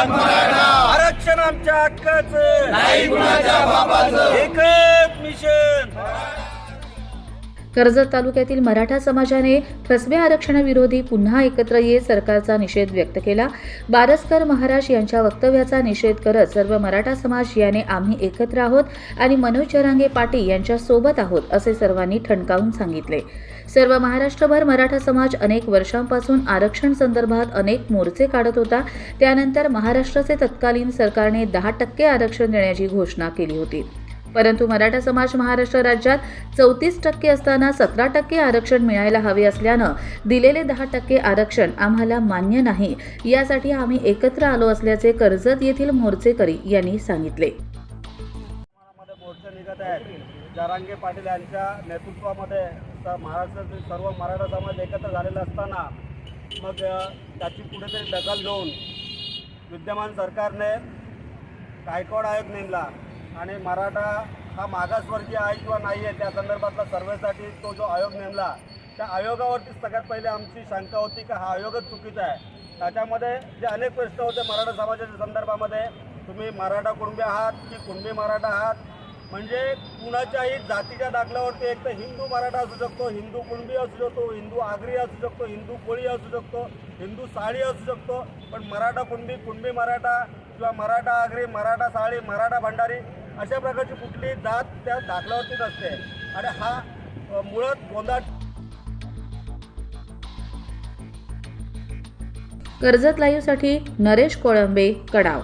आरक्षण आमच्या हक्काचं. नाही एकच मिशन कर्जत तालुक्यातील मराठा समाजाने कसबे आरक्षणाविरोधी पुन्हा एकत्र येत सरकारचा निषेध व्यक्त केला. बारसकर महाराज यांच्या वक्तव्याचा निषेध करत सर्व मराठा समाज याने आम्ही एकत्र आहोत आणि मनोज जरांगे पाटील यांच्या सोबत आहोत असे सर्वांनी ठणकावून सांगितले. सर्व महाराष्ट्रभर मराठा समाज अनेक वर्षांपासून आरक्षण संदर्भात अनेक मोर्चे काढत होता. त्यानंतर महाराष्ट्राचे तत्कालीन सरकारने दहा टक्के आरक्षण देण्याची घोषणा केली होती. परंतु मराठा समाज महाराष्ट्र राज्यात चौतीस टक्के असताना सतरा टक्के आरक्षण मिळायला हवे असल्यानं दिलेले दहा टक्के आरक्षण आम्हाला मान्य नाही. यासाठी आम्ही एकत्र आलो असल्याचे कर्जत येथील मोर्चेकरी यांनी सांगितले. मध्ये निघत जरांगे पाटील यांच्या नेतृत्वामध्ये महाराष्ट्रातील सर्व मराठा समाज एकत्र झालेला असताना मग त्याची कुठेतरी दखल घेऊन विद्यमान सरकारने गायकवाड आयोग नेमला. आणि मराठा हा मागासवर्गीय आहे किंवा नाही आहे त्या संदर्भातला सर्वेसाठी तो जो आयोग नेमला त्या आयोगावरती सगळ्यात पहिले आमची शंका होती की हा आयोगच चुकीचा आहे. त्याच्यामध्ये जे अनेक प्रश्न होते मराठा समाजाच्या संदर्भामध्ये तुम्ही मराठा कुणबी आहात की कुणबी मराठा आहात? म्हणजे कुणाच्याही जातीच्या दाखल्यावरती एक तर हिंदू मराठा असू शकतो हिंदू कुणबी असू शकतो हिंदू आगरी असू शकतो हिंदू कोळी असू शकतो हिंदू साळी असू शकतो पण मराठा कुणबी कुणबी मराठा किंवा मराठा आगरी मराठा साळी मराठा भंडारी अशा प्रकारची कुठली जात त्या दाखल्यावरती नसते. आणि हा मुळात गोंधळ कर्जत लाईव्हसाठी नरेश कोळंबे कडाव.